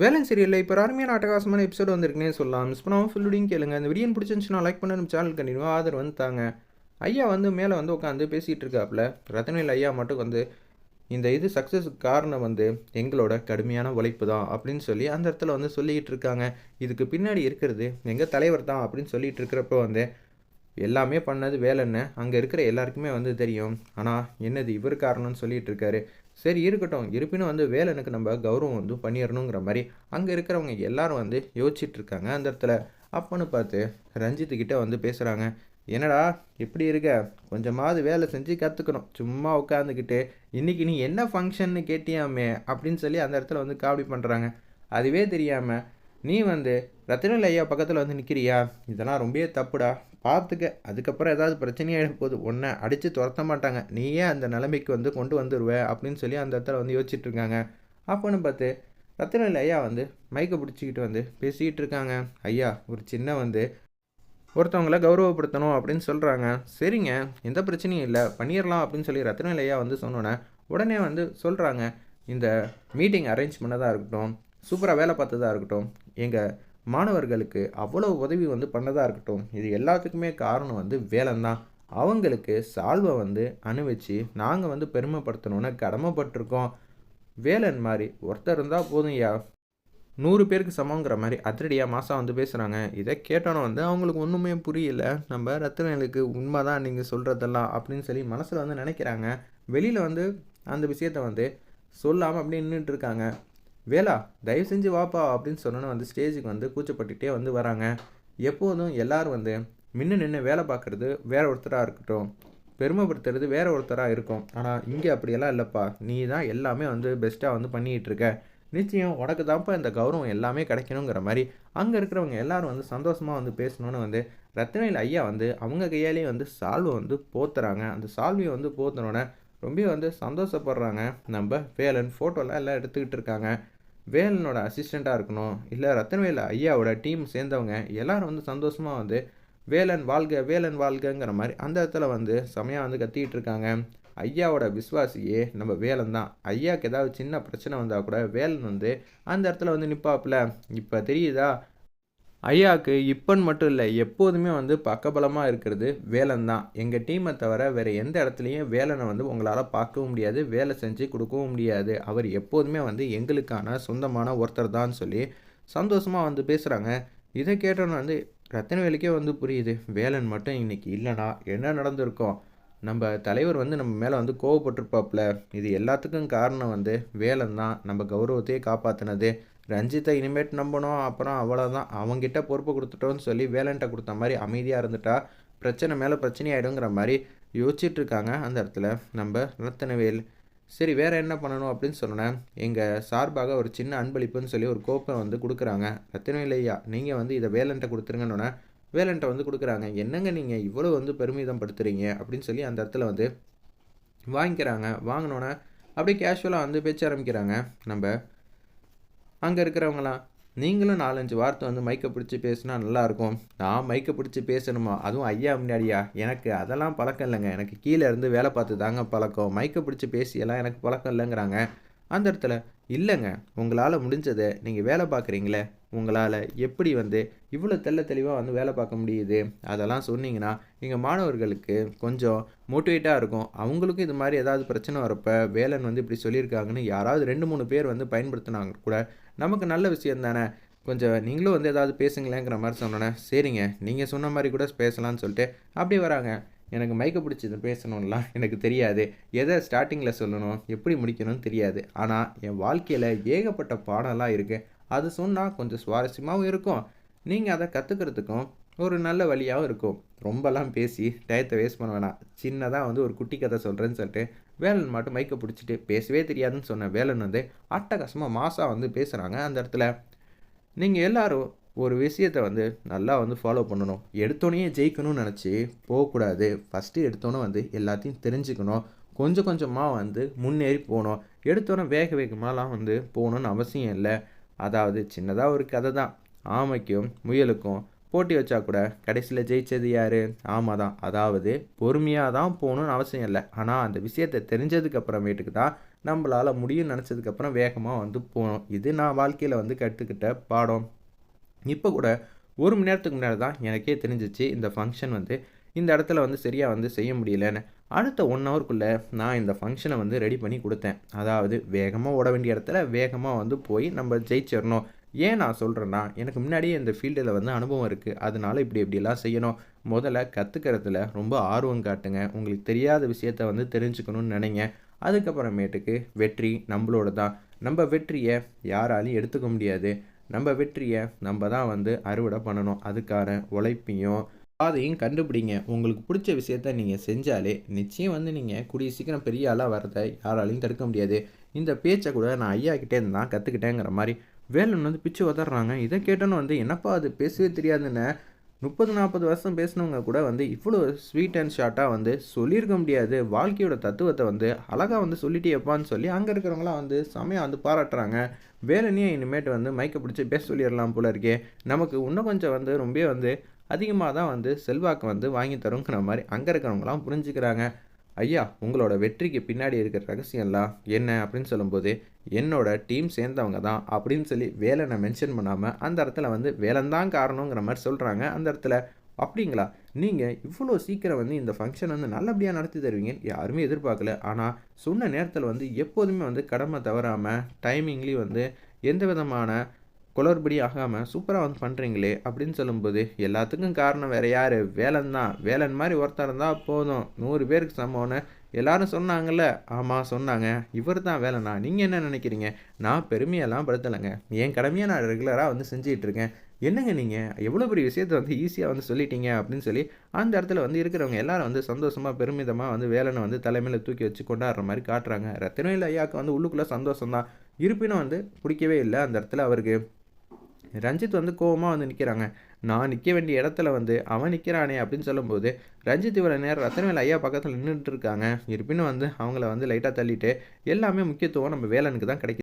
வேலன் சீரியலில் இப்போ அருமையான அட்டகாசமான எபிசோடு வந்திருக்குன்னே சொல்லலாம். மிஸ் பண்ணாமல் ஃபுல்லுடையும் கேளுங்க. இந்த வீடியோ பிடிச்சிருந்துச்சுன்னா லைக் பண்ண நம்ம சேனல் கண்டினியூ ஆதரவு வந்து தாங்க. ஐயா வந்து மேலே வந்து உட்காந்து பேசிகிட்டு இருக்காப்புல. ரத்னவேல் ஐயா மட்டும் வந்து இந்த இது சக்ஸஸுக்கு காரணம் வந்து எங்களோட கடுமையான உழைப்பு தான் அப்படின்னு சொல்லி அந்த இடத்துல வந்து சொல்லிக்கிட்டு இருக்காங்க. இதுக்கு பின்னாடி இருக்கிறது எங்கள் தலைவர் தான் அப்படின்னு சொல்லிகிட்டு இருக்கிறப்ப வந்து எல்லாமே பண்ணது வேலைன்னு அங்கே இருக்கிற எல்லாருக்குமே வந்து தெரியும். ஆனால் என்னது இவர் காரணம்னு சொல்லிட்டு இருக்காரு. சரி இருக்கட்டும். இருப்பினும் வந்து வேலனுக்கு நம்ம கௌரவம் வந்து பண்ணிடணுங்கிற மாதிரி அங்கே இருக்கிறவங்க எல்லாரும் வந்து யோசிச்சுட்டு இருக்காங்க அந்த இடத்துல. அப்பன்னு பார்த்து ரஞ்சித்துக்கிட்ட வந்து பேசுகிறாங்க என்னடா எப்படி இருக்க? கொஞ்சமாவது வேலை செஞ்சு கற்றுக்கணும் சும்மா உட்காந்துக்கிட்டு இன்றைக்கி நீ என்ன ஃபங்க்ஷன்னு கேட்டியாமே? அப்படின்னு சொல்லி அந்த இடத்துல வந்து காமெடி பண்ணுறாங்க அதுவே தெரியாமல் நீ வந்து ரத்தினல் ஐயா பக்கத்தில் வந்து நிற்கிறியா இதெல்லாம் ரொம்பவே தப்புடா. பார்த்துக்க. அதுக்கப்புறம் ஏதாவது பிரச்சனையாக போகுது. உன்னை அடித்து துரத்த மாட்டாங்க. நீயே அந்த நிலைமைக்கு வந்து கொண்டு வந்துடுவ அப்படின்னு சொல்லி அந்த இடத்துல வந்து யோசிச்சுட்டு இருக்காங்க. அப்போன்னு பார்த்து ரத்தனில் ஐயா வந்து மைக்கை பிடிச்சிக்கிட்டு வந்து பேசிக்கிட்டு இருக்காங்க. ஐயா ஒரு சின்ன வந்து ஒருத்தவங்கள கௌரவப்படுத்தணும் அப்படின்னு சொல்கிறாங்க சரிங்க எந்த பிரச்சனையும் இல்லை. பண்ணிடலாம் அப்படின்னு சொல்லி ரத்னவேல் ஐயா வந்து சொன்னோன்னே உடனே வந்து சொல்கிறாங்க இந்த மீட்டிங் அரேஞ்ச் பண்ணதாக இருக்கட்டும். சூப்பராக வேலை பார்த்ததாக இருக்கட்டும். எங்கள் மாணவர்களுக்கு அவ்வளோ உதவி வந்து பண்ணதாக இருக்கட்டும். இது எல்லாத்துக்குமே காரணம் வந்து வேலைந்தான். அவங்களுக்கு சால்வை வந்து அனுபவிச்சு நாங்கள் வந்து பெருமைப்படுத்தணும்னு கடமைப்பட்டிருக்கோம். வேலன் மாதிரி ஒருத்தர் இருந்தால் போதும் ஐயா. நூறு பேருக்கு சமங்கிற மாதிரி அதிரடியாக மாதம் வந்து பேசுகிறாங்க இதை கேட்டோன்னே வந்து அவங்களுக்கு ஒன்றுமே புரியல. நம்ம ரத்தனலுக்கு உண்மை தான் நீங்கள் சொல்கிறதெல்லாம் அப்படின்னு சொல்லி மனசில் வந்து நினைக்கிறாங்க. வெளியில் வந்து அந்த விஷயத்த வந்து சொல்லாமல் அப்படியே நின்றுட்டு இருக்காங்க. வேலா தயவு செஞ்சு வாப்பா அப்படின்னு சொன்னோன்னு வந்து ஸ்டேஜுக்கு வந்து கூச்சப்பட்டுகிட்டே வந்து வராங்க. எப்போதும் எல்லாரும் வந்து முன்ன நின்று வேலை பார்க்குறது வேற ஒருத்தராக இருக்கட்டும். பெருமைப்படுத்துறது வேற ஒருத்தராக இருக்கும். ஆனால் இங்கே அப்படியெல்லாம் இல்லைப்பா. நீ தான் எல்லாமே வந்து பெஸ்ட்டாக வந்து பண்ணிகிட்டு இருக்க. நிச்சயம் உனக்கு தான்ப்பா இந்த கௌரவம் எல்லாமே கிடைக்கணுங்கிற மாதிரி. அங்கே இருக்கிறவங்க எல்லாரும் வந்து சந்தோஷமாக வந்து பேசணுன்னு வந்து ரத்னவேல் ஐயா வந்து அவங்க கையாலேயே வந்து சால்வை வந்து போத்துறாங்க. அந்த சால்வையை வந்து போத்தினோடனே ரொம்ப வந்து சந்தோஷப்படுறாங்க. நம்ம வேலன் ஃபோட்டோலாம் எல்லாம் எடுத்துக்கிட்டு இருக்காங்க. வேலனோட அசிஸ்டண்ட்டாக இருக்கணும் இல்லை ரத்தன்வேல் ஐயாவோட டீம் சேர்ந்தவங்க எல்லாரும் வந்து சந்தோஷமாக வந்து வேலன் வாழ்க வேலன் வாழ்கங்கிற மாதிரி அந்த இடத்துல வந்து செமையாக வந்து கத்திக்கிட்டு இருக்காங்க. ஐயாவோட விஸ்வாசியே நம்ம வேலன் தான். ஐயாவுக்கு ஏதாவது சின்ன பிரச்சனை வந்தால் கூட வேலன் வந்து அந்த இடத்துல வந்து நிற்பாப்புல இப்போ தெரியுதா? ஐயாவுக்கு இப்போன்னு மட்டும் இல்லை எப்போதுமே வந்து பக்கபலமாக இருக்கிறது வேலன் தான் எங்கள் டீமை தவிர வேறு எந்த இடத்துலையும் வேலனை வந்து உங்களால் பார்க்கவும் முடியாது வேலை செஞ்சு கொடுக்கவும் முடியாது. அவர் எப்போதுமே வந்து எங்களுக்கான சொந்தமான ஒருத்தர் தான் சொல்லி சந்தோஷமாக வந்து பேசுகிறாங்க இதை கேட்டோன்னு வந்து ரத்தனவேலுக்கே வந்து புரியுது வேலன் மட்டும் இன்றைக்கி இல்லைனா என்ன நடந்திருக்கோம் நம்ம தலைவர் வந்து நம்ம மேலே வந்து கோவப்பட்டிருப்பாப்புல இது எல்லாத்துக்கும் காரணம் வந்து வேலன் தான் நம்ம கௌரவத்தையே காப்பாற்றினது ரஞ்சித்தை இனிமேட் நம்பணும் அப்புறம் அவ்வளோதான் அவங்ககிட்ட பொறுப்பு கொடுத்துட்டோன்னு சொல்லி வேலன்ட்ட கொடுத்த மாதிரி அமைதியாக இருந்துட்டா பிரச்சனை மேலே பிரச்சனையாயிடுங்கிற மாதிரி யோசிச்சிட்டுருக்காங்க அந்த இடத்துல. நம்ம ரத்தனவேல் சரி வேறு என்ன பண்ணணும்? அப்படின்னு சொன்னேன் எங்கள் சார்பாக ஒரு சின்ன அன்பளிப்புன்னு சொல்லி ஒரு கோப்பை வந்து கொடுக்குறாங்க. ரத்தனவேல் ஐயா நீங்கள் வந்து இதை வேலன்ட்ட கொடுத்துருங்கன்னு வேலன்ட்ட வந்து கொடுக்குறாங்க. என்னங்க நீங்கள் இவ்வளோ வந்து பெருமிதம் படுத்துறீங்க? அப்படின்னு சொல்லி அந்த இடத்துல வந்து வாங்கிக்கிறாங்க. வாங்கினோன்னே அப்படியே கேஷுவலாக வந்து பேச்ச ஆரம்பிக்கிறாங்க. நம்ம அங்கே இருக்கிறவங்களாம் நீங்களும் நாலஞ்சு வார்த்தை வந்து மைக்கை பிடிச்சி பேசினா நல்லாயிருக்கும். நான் மைக்கை பிடிச்சி பேசணுமா? அதுவும் ஐயா முன்னாடியா? எனக்கு அதெல்லாம் பழக்கம் இல்லைங்க. எனக்கு கீழே இருந்து வேலை பார்த்து தாங்க பழக்கம். மைக்கை பிடிச்சி பேசியெல்லாம் எனக்கு பழக்கம் இல்லைங்கிறாங்க. அந்த இடத்துல இல்லைங்க. உங்களால் முடிஞ்சதை நீங்கள் வேலை பார்க்குறீங்களே? உங்களால் எப்படி வந்து இவ்வளோ தெல்ல தெளிவாக வந்து வேலை பார்க்க முடியுது? அதெல்லாம் சொன்னீங்கன்னா எங்கள் மாணவர்களுக்கு கொஞ்சம் மோட்டிவேட்டாக இருக்கும். அவங்களுக்கும் இது மாதிரி ஏதாவது பிரச்சனை வரப்போ வேலன் வந்து இப்படி சொல்லியிருக்காங்கன்னு யாராவது ரெண்டு மூணு பேர் வந்து பயன்படுத்தினாங்க கூட நமக்கு நல்ல விஷயம் தானே? கொஞ்சம் நீங்களும் வந்து ஏதாவது பேசுங்களேங்கிற மாதிரி சொன்னோன்னே சரிங்க நீங்கள் சொன்ன மாதிரி கூட பேசலாம்னு சொல்லிட்டு அப்படி வராங்க. எனக்கு மைக்கை பிடிச்சி இதை பேசணும்லாம் எனக்கு தெரியாது. எதை ஸ்டார்டிங்கில் சொல்லணும் எப்படி முடிக்கணும்னு தெரியாது. ஆனால் என் வாழ்க்கையில் ஏகப்பட்ட பாடம்லாம் இருக்குது அது சொன்னால் கொஞ்சம் சுவாரஸ்யமாகவும் இருக்கும். நீங்கள் அதை கற்றுக்கிறதுக்கும் ஒரு நல்ல வழியாகவும் இருக்கும். ரொம்பலாம் பேசி டயத்தை வேஸ்ட் பண்ண வேணாம். சின்னதாக வந்து ஒரு குட்டி கதை சொல்கிறேன்னு சொல்லிட்டு வேலன் மட்டும் மைக்கை பிடிச்சிட்டு பேசவே தெரியாதுன்னு சொன்ன வேலன் வந்து அட்டகாசமாக மாசாக வந்து பேசுகிறாங்க அந்த இடத்துல நீங்கள் எல்லோரும் ஒரு விஷயத்தை வந்து நல்லா வந்து ஃபாலோ பண்ணணும். எடுத்தோடனே ஜெயிக்கணும்னு நினச்சி போகக்கூடாது. ஃபஸ்ட்டு எடுத்தோன்னே வந்து எல்லாத்தையும் தெரிஞ்சுக்கணும். கொஞ்சம் கொஞ்சமாக வந்து முன்னேறி போகணும். எடுத்தோன்னே வேக வேகமாகலாம் வந்து போகணுன்னு அவசியம் இல்லை. அதாவது சின்னதாக ஒரு கதை தான் ஆமைக்கும் முயலுக்கும் போட்டி வச்சா கூட கடைசியில் ஜெயிச்சது யார்? ஆமாம் தான் அதாவது பொறுமையாக தான் போகணுன்னு அவசியம் இல்லை. ஆனால் அந்த விஷயத்தை தெரிஞ்சதுக்கு அப்புறமேட்டுக்கு தான் நம்மளால் முடியும்னு நினச்சதுக்கப்புறம் வேகமாக வந்து போகணும். இது நான் வாழ்க்கையில் வந்து கற்றுக்கிட்ட பாடம். இப்போ கூட ஒரு மணி நேரத்துக்கு முன்னாடி தான் எனக்கே தெரிஞ்சிச்சு இந்த ஃபங்க்ஷன் வந்து இந்த இடத்துல வந்து சரியாக வந்து செய்ய முடியலன்னு. அடுத்த ஒன் ஹவருக்குள்ளே நான் இந்த ஃபங்க்ஷனை வந்து ரெடி பண்ணி கொடுத்தேன். அதாவது வேகமாக ஓட வேண்டிய இடத்துல வேகமாக வந்து போய் நம்ம ஜெயிச்சிடணும். ஏன் நான் சொல்கிறேன்னா எனக்கு முன்னாடியே இந்த ஃபீல்டில் வந்து அனுபவம் இருக்குது அதனால் இப்படி இப்படிலாம் செய்யணும். முதல்ல கற்றுக்கிறதுல ரொம்ப ஆர்வம் காட்டுங்க. உங்களுக்கு தெரியாத விஷயத்த வந்து தெரிஞ்சுக்கணும்னு நினைங்க. அதுக்கப்புறமேட்டுக்கு வெற்றி நம்மளோட தான் நம்ம வெற்றியை யாராலையும் எடுத்துக்க முடியாது. நம்ம வெற்றியை நம்ம தான் வந்து அறுவடை பண்ணணும். அதுக்கான உழைப்பையும் பாதையும் கண்டுபிடிங்க. உங்களுக்கு பிடிச்ச விஷயத்த நீங்கள் செஞ்சாலே நிச்சயம் வந்து நீங்கள் கூடிய சீக்கிரம் பெரிய ஆளாக வரதை யாராலையும் தடுக்க முடியாது. இந்த பேச்சை கூட நான் ஐயா கிட்டே இருந்து தான் கற்றுக்கிட்டேங்கிற மாதிரி வேலன் வந்து பிச்சு உதறாங்க இதை கேட்டோன்னு வந்து என்னப்பா அது? பேசவே தெரியாதுன்னு. முப்பது நாற்பது வருஷம் பேசினவங்க கூட வந்து இவ்வளோ ஸ்வீட் அண்ட் ஷார்ட்டாக வந்து சொல்லியிருக்க முடியாது. வாழ்க்கையோட தத்துவத்தை வந்து அழகாக வந்து சொல்லிட்டேப்பான்னு சொல்லி அங்கே இருக்கிறவங்களாம் வந்து செமையாக வந்து பாராட்டுறாங்க. வேலைனே இனிமேட்டு வந்து மைக்கை பிடிச்சி பேச சொல்லிடலாம் போல இருக்கே. நமக்கு இன்னும் கொஞ்சம் வந்து ரொம்ப வந்து அதிகமாக தான் வந்து செல்வாக்கு வந்து வாங்கி தருங்கிற மாதிரி அங்கே இருக்கிறவங்களாம் புரிஞ்சுக்கிறாங்க. ஐயா உங்களோட வெற்றிக்கு பின்னாடி இருக்கிற ரகசியம்லாம் என்ன? அப்படின்னு சொல்லும்போது என்னோட டீம் சேர்ந்தவங்க தான் அப்படின்னு சொல்லி வேலனை மென்ஷன் பண்ணாமல் அந்த இடத்துல வந்து வேலன் தான் காரணங்கிற மாதிரி சொல்கிறாங்க அந்த இடத்துல அப்படிங்களா? நீங்கள் இவ்வளோ சீக்கிரம் வந்து இந்த ஃபங்க்ஷன் வந்து நல்லபடியாக நடத்தி தருவீங்கன்னு யாருமே எதிர்பார்க்கல. ஆனால் சொன்ன நேரத்தில் வந்து எப்போதுமே வந்து கடமை தவறாமல் டைமிங்லேயும் வந்து எந்த விதமான குளறுபடி ஆகாமல் சூப்பராக வந்து பண்ணுறீங்களே அப்படின்னு சொல்லும்போது எல்லாத்துக்கும் காரணம் வேறு யார்? வேலன் தான் வேலன் மாதிரி ஒருத்தர் இருந்தால் போதும். நூறு பேருக்கு சமம்னு எல்லாரும் சொன்னாங்கல்ல. ஆமாம் சொன்னாங்க. இவர் தான் வேலைண்ணா நீங்கள் என்ன நினைக்கிறீங்க? நான் பெருமையெல்லாம் படுத்தலைங்க. என் கடமையை நான் ரெகுலராக வந்து செஞ்சிகிட்ருக்கேன் என்னங்க நீங்கள் எவ்வளோ பெரிய விஷயத்தை வந்து ஈஸியாக வந்து சொல்லிட்டீங்க அப்படின்னு சொல்லி அந்த இடத்துல வந்து இருக்கிறவங்க எல்லாரும் வந்து சந்தோஷமாக பெருமிதமாக வந்து வேலனை வந்து தலைமையில் தூக்கி வச்சு கொண்டாடுற மாதிரி காட்டுறாங்க. ரத்தினவேல் ஐயாவுக்கு வந்து உள்ளுக்குள்ளே சந்தோஷம் தான் இருப்பினும் வந்து பிடிக்கவே இல்லை அந்த இடத்துல அவருக்கு. ரஞ்சித் வந்து கோவமாக வந்து நிற்கிறாங்க நான் நிற்க வேண்டிய இடத்துல வந்து அவன் நிற்கிறானே அப்படின்னு சொல்லும்போது ரஞ்சித் இவ்வளோ நேரம் ரத்தனவேல் ஐயா பக்கத்தில் நின்றுட்டு இருக்காங்க. இருப்பினும் வந்து அவங்கள வந்து லைட்டாக தள்ளிட்டு எல்லாமே முக்கியத்துவம் நம்ம வேலனுக்கு தான் கிடைக்கும்